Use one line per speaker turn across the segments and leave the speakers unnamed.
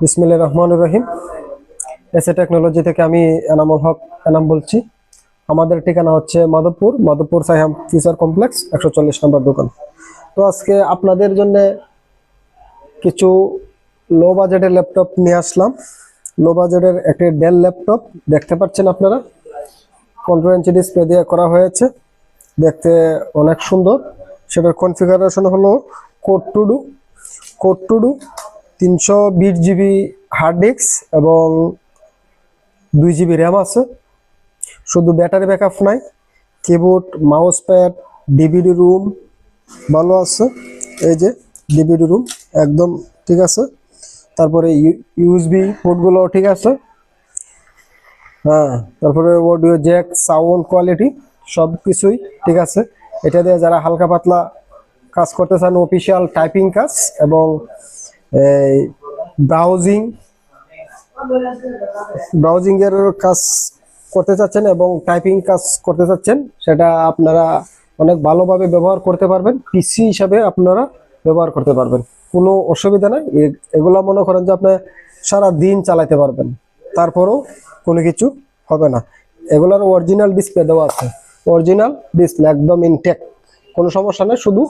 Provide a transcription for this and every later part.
বিসমিল্লা রহমান রহিম। SA technology থেকে আমি এনামুল হক এনাম বলছি। আমাদের ঠিকানা হচ্ছে মাধবপুর মাধবপুর সাইহাম ফিচার কমপ্লেক্স, একশো চল্লিশ নম্বর দোকান। তো আজকে আপনাদের জন্য কিছু লো বাজেটের ল্যাপটপ নিয়ে আসলাম। লো বাজেটের একটি ডেল ল্যাপটপ দেখতে পাচ্ছেন আপনারা? পনেরো ইঞ্চি ডিসপ্লে দিয়ে করা হয়েছে। দেখতে অনেক সুন্দর। সেটার কনফিগারেশন হলো core two duo core two duo তিনশো বিশ জিবি হার্ড ডিস্ক এবং দুই জিবি র্যাম আছে। শুধু ব্যাটারি ব্যাকআপ নাই keyboard mouse pad DVD ROM ভালো আছে। এই যে ডিভিডি রুম একদম ঠিক আছে। তারপরে ইউএসবি পোর্টগুলো ঠিক আছে। হ্যাঁ তারপরে অডিও জ্যাক সাউন্ড কোয়ালিটি সব কিছুই ঠিক আছে। এটা দিয়ে যারা হালকা পাতলা কাজ করতে চান অফিসিয়াল টাইপিং কাজ এবং এই ব্রাউজিং ব্রাউজিং এর কাজ করতে চাচ্ছেন এবং টাইপিং কাজ করতে চাচ্ছেন, সেটা আপনারা অনেক ভালোভাবে ব্যবহার করতে পারবেন। পিসি হিসাবে আপনারা ব্যবহার করতে পারবেন। কোনো অসুবিধা নাই। এগুলা মনে করেন যে আপনি সারা দিন চালাতে পারবেন। তারপরও কোনো কিছু হবে না। এগুলার অরিজিনাল ডিসপ্লে দেওয়া আছে। অরিজিনাল ডিসপ্লে একদম ইনটেক কোনো সমস্যা নেই। শুধু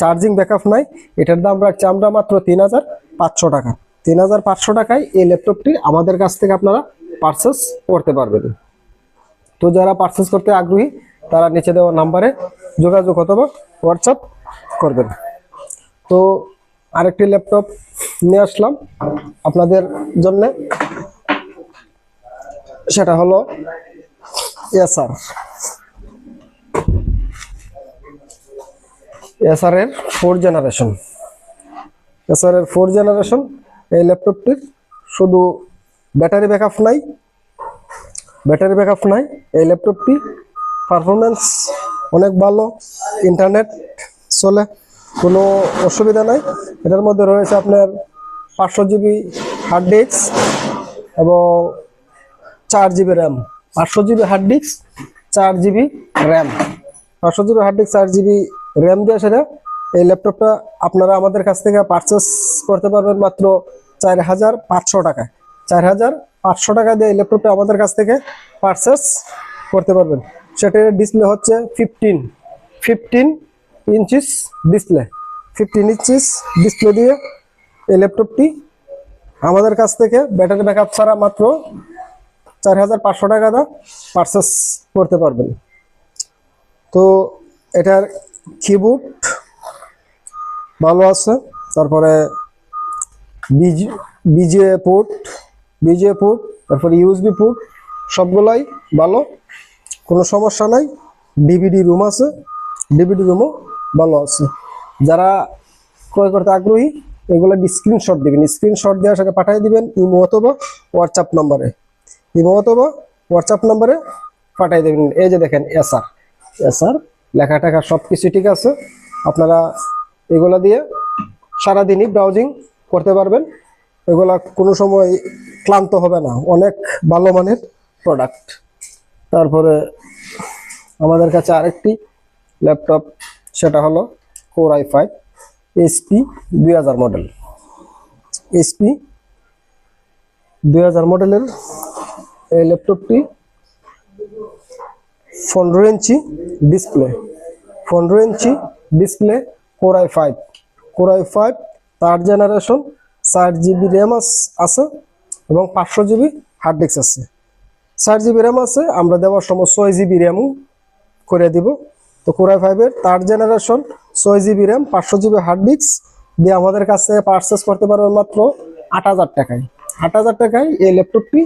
চার্জিং ব্যাকআপ নাই। এটার দাম রাখছি আমরা মাত্র তিন হাজার পাঁচশো টাকা। তিন হাজার পাঁচশো টাকায় এই ল্যাপটপটি আমাদের কাছ থেকে আপনারা পারচেস করতে পারবেন। তো যারা পারচেস করতে আগ্রহী, তারা নিচে দেওয়া নাম্বারে যোগাযোগ অথবা হোয়াটসঅ্যাপ করবেন। তো আরেকটি ল্যাপটপ নিয়ে আসলাম আপনাদের জন্য। সেটা হলো এসআর এসআর এর ফোর জেনারেশন এসআর এর ফোর জেনারেশন এই ল্যাপটপটির শুধু ব্যাটারি ব্যাকআপ নাই ব্যাটারি ব্যাকআপ নাই। এই ল্যাপটপটি পারফরমেন্স অনেক ভালো ইন্টারনেট চলে, কোনো অসুবিধা নাই। এটার মধ্যে রয়েছে আপনার পাঁচশো জিবি হার্ড ডিস্ক এবং চার জিবি র্যাম পাঁচশো জিবি হার্ড ডিস্ক চার জিবি র্যাম পাঁচশো জিবি হার্ড ডিস্ক চার জিবি র্যাম দিয়ে সেটা এই ল্যাপটপটা আপনারা আমাদের কাছ থেকে পারচেস করতে পারবেন মাত্র চার হাজার পাঁচশো টাকায় চার হাজার পাঁচশো টাকা দিয়ে এই ল্যাপটপটা আমাদের কাছ থেকে পারচেস করতে পারবেন। সেটার ডিসপ্লে হচ্ছে fifteen fifteen inches display fifteen inches display দিয়ে এই ল্যাপটপটি আমাদের কাছ থেকে ব্যাটারি ব্যাকআপ ছাড়া মাত্র চার হাজার পাঁচশো টাকা দা পারচেস করতে পারবেন। তো এটার কিবোর্ড ভালো আছে। তারপরে বিজি পোর্ট বিজিএ পোর্ট তারপরে ইউএসবি পোর্ট সবগুলাই ভালো, কোনো সমস্যা নাই। ডিভিডি রুম আছে ডিভিডি রুমও ভালো আছে। যারা ক্রয় করতে আগ্রহী, এগুলো স্ক্রিনশট দিবেন। স্ক্রিনশট দেওয়ার সাথে পাঠিয়ে দিবেন ইমো অথবা হোয়াটসঅ্যাপ নম্বরে ইমো অথবা হোয়াটসঅ্যাপ নম্বরে পাঠিয়ে দেবেন। এই যে দেখেন এসআর এসআর লেখা টেখা সব কিছু ঠিক আছে। আপনারা এগুলা দিয়ে সারাদিনই ব্রাউজিং করতে পারবেন। এগুলা কোনো সময় ক্লান্ত হবে না। অনেক ভালো মানের প্রোডাক্ট তারপরে আমাদের কাছে আরেকটি ল্যাপটপ সেটা হলো কোর আই ফাইভ এসপি দুই হাজার মডেল এসপি দুই হাজার মডেলের এই ল্যাপটপটি পনেরো ইঞ্চি ডিসপ্লে পনেরো inch display core i five core i five third generation চার জিবি র্যাম আছে এবং পাঁচশো জিবি হার্ড ডিস্ক আছে। চার জিবি র্যাম আছে, আমরা দেওয়ার সময় ছয় জিবি র্যামও করে দিব। তো কোরাই ফাইভের থার্ড জেনারেশন ছয় জিবি র্যাম পাঁচশো জিবি হার্ড ডিস্ক দিয়ে আমাদের কাছ পারচেস করতে পারবেন মাত্র আট হাজার টাকায়। আট হাজার টাকায় এই ল্যাপটপটি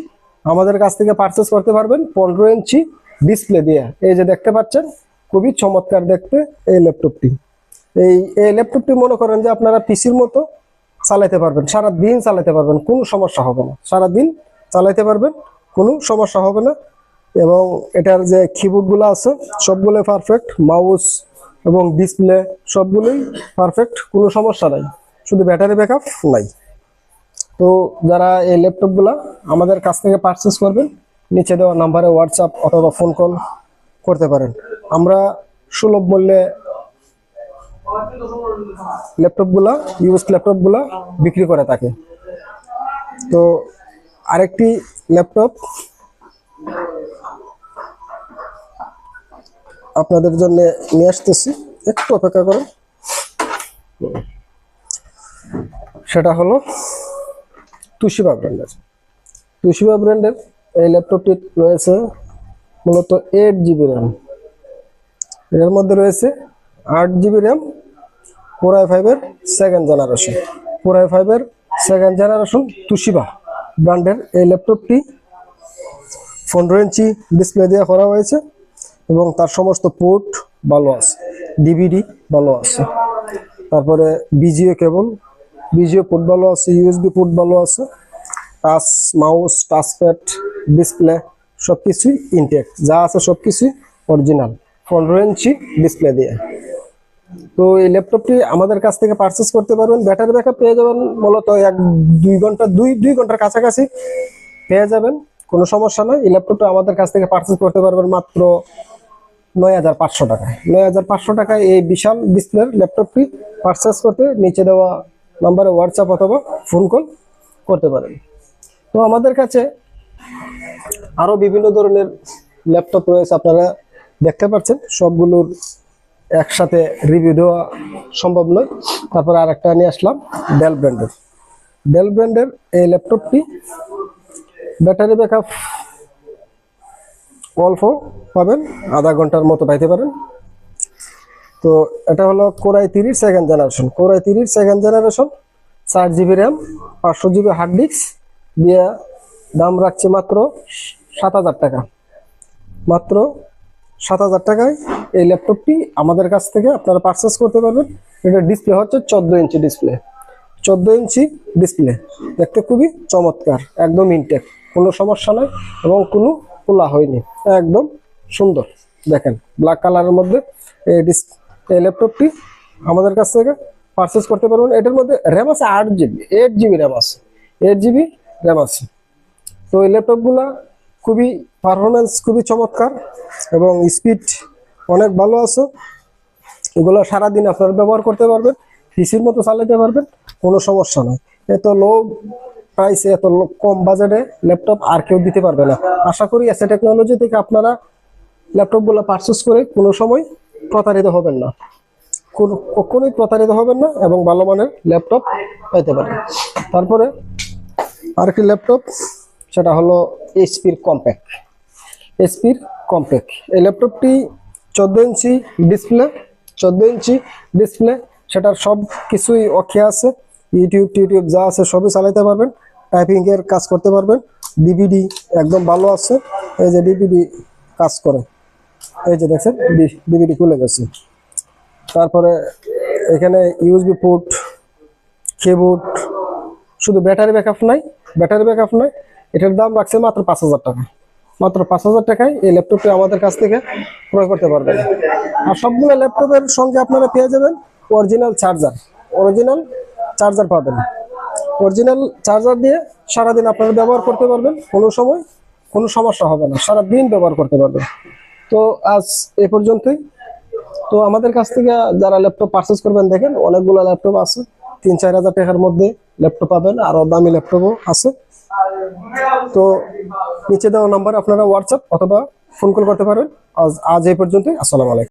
আমাদের কাছ থেকে পারচেস করতে পারবেন পনেরো ইঞ্চি ডিসপ্লে দিয়ে। এই যে দেখতে পাচ্ছেন, খুবই চমৎকার দেখতে এই ল্যাপটপটি এই এই ল্যাপটপটি মনে করেন যে আপনারা পিসির মতো চালাতে পারবেন সারা দিন চালাতে পারবেন, কোনো সমস্যা হবে না। সারা দিন চালাতে পারবেন, কোনো সমস্যা হবে না। এবং এটার যে কিবোর্ডগুলো আছে সবগুলো পারফেক্ট মাউস এবং ডিসপ্লে সবগুলোই পারফেক্ট কোনো সমস্যা নাই। শুধু ব্যাটারি ব্যাকআপ নাই। তো যারা এই ল্যাপটপগুলো আমাদের কাছ থেকে পারচেস করবেন নিচে দেওয়া নাম্বারে হোয়াটসঅ্যাপ অথবা ফোন কল করতে পারেন। আমরা সুলভ মূল্যে ল্যাপটপগুলা ইউজ ল্যাপটপগুলা বিক্রি করে থাকে। তো আরেকটি ল্যাপটপ আপনাদের জন্য নিয়ে আসতেছি। একটু অপেক্ষা করুন। সেটা হলো তুশিবা ব্র্যান্ডের। তুশিবা ব্র্যান্ডের এই ল্যাপটপটি রয়েছে মূলত এইট জিবি র্যাম এর মধ্যে রয়েছে আট জিবি র্যাম ফোর ফাইভের সেকেন্ড জেনারেশন ফোর ফাইভের সেকেন্ড জেনারেশন তুশিবা ব্র্যান্ডের এই ল্যাপটপটি পনেরো ইঞ্চি ডিসপ্লে দিয়ে করা হয়েছে এবং তার সমস্ত পোর্ট ভালো আছে ডিভিডি ভালো আছে। তারপরে বিজিও কেবল বিজিও পোর্ট ভালো আছে ইউএসবি পোর্ট ভালো আছে টাচ মাউস টাচপ্যাড ডিসপ্লে সব কিছুই ইনটেক যা আছে সব কিছুই অরিজিনাল পনেরো ইঞ্চি ডিসপ্লে দিয়ে। তো এই ল্যাপটপটি আমাদের কাছ থেকে পারচেস করতে পারবেন। ব্যাটারি ব্যাকআপ পেয়ে যাবেন মূলত এক, দুই ঘণ্টা, দুই দুই ঘণ্টার কাছাকাছি পেয়ে যাবেন। কোনো সমস্যা নয় এই ল্যাপটপটা আমাদের কাছ থেকে পারচেস করতে পারবেন মাত্র নয় হাজার পাঁচশো টাকায়। নয় হাজার পাঁচশো টাকায় এই বিশাল ডিসপ্লের ল্যাপটপটি পারচেস করতে নিচে দেওয়া নাম্বারে হোয়াটসঅ্যাপ অথবা ফোন কল করতে পারেন। তো আমাদের কাছে আরও বিভিন্ন ধরনের ল্যাপটপ রয়েছে, আপনারা দেখতে পাচ্ছেন। সবগুলোর একসাথে রিভিউ দেওয়া সম্ভব নয়। তারপরে আর একটা নিয়ে আসলাম ডেল ব্র্যান্ডের ডেল ব্র্যান্ডের এই ল্যাপটপটি ব্যাটারি ব্যাকআপ অল্প পাবেন, আধা ঘণ্টার মতো পাইতে পারেন। তো এটা হলো কোরাই তিরিশ সেকেন্ড জেনারেশন কোরাই তিরিশ সেকেন্ড জেনারেশন চার জিবি র্যাম পাঁচশো জিবি হার্ড ডিস্ক দিয়ে দাম রাখছে মাত্র সাত হাজার টাকা। মাত্র সাত হাজার টাকায় এই ল্যাপটপটি আমাদের কাছ থেকে আপনারা পারচেস করতে পারবেন। এটা ডিসপ্লে হচ্ছে চোদ্দ ইঞ্চি ডিসপ্লে চোদ্দ ইঞ্চি ডিসপ্লে দেখতে খুবই চমৎকার, একদম ইনটেক কোনো সমস্যা নয় এবং কোনো খোলা হয়নি। একদম সুন্দর। দেখেন ব্ল্যাক কালারের মধ্যে এই ডিস এই ল্যাপটপটি আমাদের কাছ থেকে পারচেস করতে পারবেন। এটার মধ্যে র্যাম আছে আট জিবি এইট জিবি র্যাম আছে। এইট জিবি র্যাম আছে। তো এই ল্যাপটপগুলো খুবই পারফরমেন্স খুবই চমৎকার এবং স্পিড অনেক ভালো আছে। এগুলো সারাদিন আপনারা ব্যবহার করতে পারবেন, পিসির মতো চালাতে পারবেন, কোনো সমস্যা নয় এত লো প্রাইসে এত কম বাজেটে ল্যাপটপ আর কেউ দিতে পারবে না। আশা করি এসে টেকনোলজি থেকে আপনারা ল্যাপটপগুলো পারচেস করে কোনো সময় প্রতারিত হবেন না। কোনো, কখনোই প্রতারিত হবেন না এবং ভালো মানের ল্যাপটপ পাইতে পারেন তারপরে আরেকটি ল্যাপটপ সেটা হলো এইচপির কম্প্যাক্ট। এইচপির কম্প্যাক্ট। এই ল্যাপটপটি চোদ্দ ইঞ্চি ডিসপ্লে, চোদ্দ ইঞ্চি ডিসপ্লে, সেটার সব কিছুই অক্ষে আছে। ইউটিউব, টিউটিউব যা আছে সবই চালাতে পারবেন টাইপিংয়ের কাজ করতে পারবেন ডিভিডি একদম ভালো আছে। এই যে ডিভিডি কাজ করে। এই যে দেখছেন ডিভিডি খুলে গেছে। তারপরে এখানে ইউএসবি পোর্ট কিবোর্ড শুধু ব্যাটারি ব্যাকআপ নাই, ব্যাটারি ব্যাকআপ নাই। এটার দাম রাখছে মাত্র পাঁচ হাজার টাকা। মাত্র পাঁচ হাজার টাকায় এই ল্যাপটপটি আমাদের কাছ থেকে ক্রয় করতে পারবেন। আর সবগুলো ল্যাপটপের সঙ্গে আপনারা পেয়ে যাবেন অরিজিনাল চার্জার। অরিজিনাল চার্জার পাবেন। অরিজিনাল চার্জার দিয়ে সারাদিন আপনারা ব্যবহার করতে পারবেন। কোনো সময় কোনো সমস্যা হবে না। সারাদিন ব্যবহার করতে পারবেন। তো আজ এ পর্যন্তই। তো আমাদের কাছ থেকে যারা ল্যাপটপ পারচেস করবেন, দেখেন অনেকগুলো ল্যাপটপ আছে। তিন চার হাজার টাকার মধ্যে ল্যাপটপ পাবেন। আরও দামি ল্যাপটপও আছে। তো নিচে দেওয়া নাম্বার আপনারা হোয়াটসঅ্যাপ অথবা ফোন কল করতে পারেন। আজ আজ এই পর্যন্তই। আসসালামু আলাইকুম।